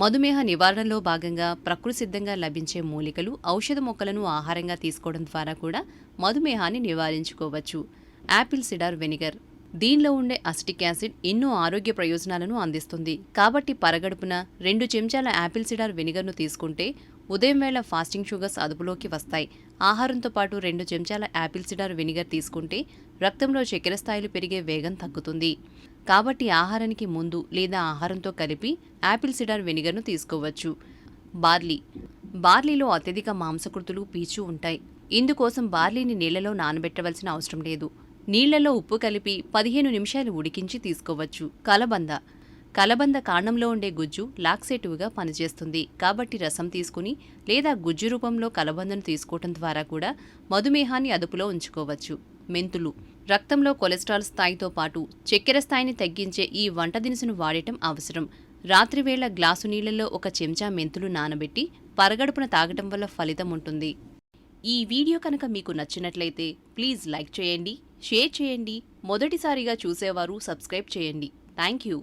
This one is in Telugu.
మధుమేహ నివారణలో భాగంగా ప్రకృతి సిద్ధంగా లభించే మూలికలు ఔషధ మొక్కలను ఆహారంగా తీసుకోవడం ద్వారా కూడా మధుమేహాన్ని నివారించుకోవచ్చు. Apple cider vinegar. దీనిలో ఉండే అసిటిక్ యాసిడ్ ఎన్నో ఆరోగ్య ప్రయోజనాలను అందిస్తుంది. కాబట్టి పరగడుపున రెండు చెంచాల యాపిల్ సిడార్ వెనిగర్ను తీసుకుంటే ఉదయం వేళ ఫాస్టింగ్ షుగర్స్ అదుపులోకి వస్తాయి. ఆహారంతో పాటు రెండు చెంచాల యాపిల్ సిడార్ వెనిగర్ తీసుకుంటే రక్తంలో చక్కెర స్థాయిలు పెరిగే వేగం తగ్గుతుంది. కాబట్టి ఆహారానికి ముందు లేదా ఆహారంతో కలిపి యాపిల్ సిడార్ వెనిగర్ను తీసుకోవచ్చు. బార్లీ. బార్లీలో అత్యధిక మాంసకృతులు పీచు ఉంటాయి. ఇందుకోసం బార్లీని నీళ్ళలో నానబెట్టవలసిన అవసరం లేదు. నీళ్ళలో ఉప్పు కలిపి పదిహేను నిమిషాలు ఉడికించి తీసుకోవచ్చు. కలబంద. కలబంద కాండంలో ఉండే గుజ్జు లాక్సేటివ్గా పనిచేస్తుంది. కాబట్టి రసం తీసుకుని లేదా గుజ్జు రూపంలో కలబందను తీసుకోవటం ద్వారా కూడా మధుమేహాన్ని అదుపులో ఉంచుకోవచ్చు. మెంతులు. రక్తంలో కొలెస్ట్రాల్ స్థాయితో పాటు చక్కెర స్థాయిని తగ్గించే ఈ వంట దినుసును వాడటం అవసరం. రాత్రివేళ గ్లాసు నీళ్ళలో ఒక చెంచా మెంతులు నానబెట్టి పరగడుపున తాగటం వల్ల ఫలితం ఉంటుంది. ఈ వీడియో కనుక మీకు నచ్చినట్లయితే ప్లీజ్ లైక్ చేయండి షేర్ చేయండి మొదటిసారిగా చూసేవారు సబ్స్క్రైబ్ చేయండి. Thank you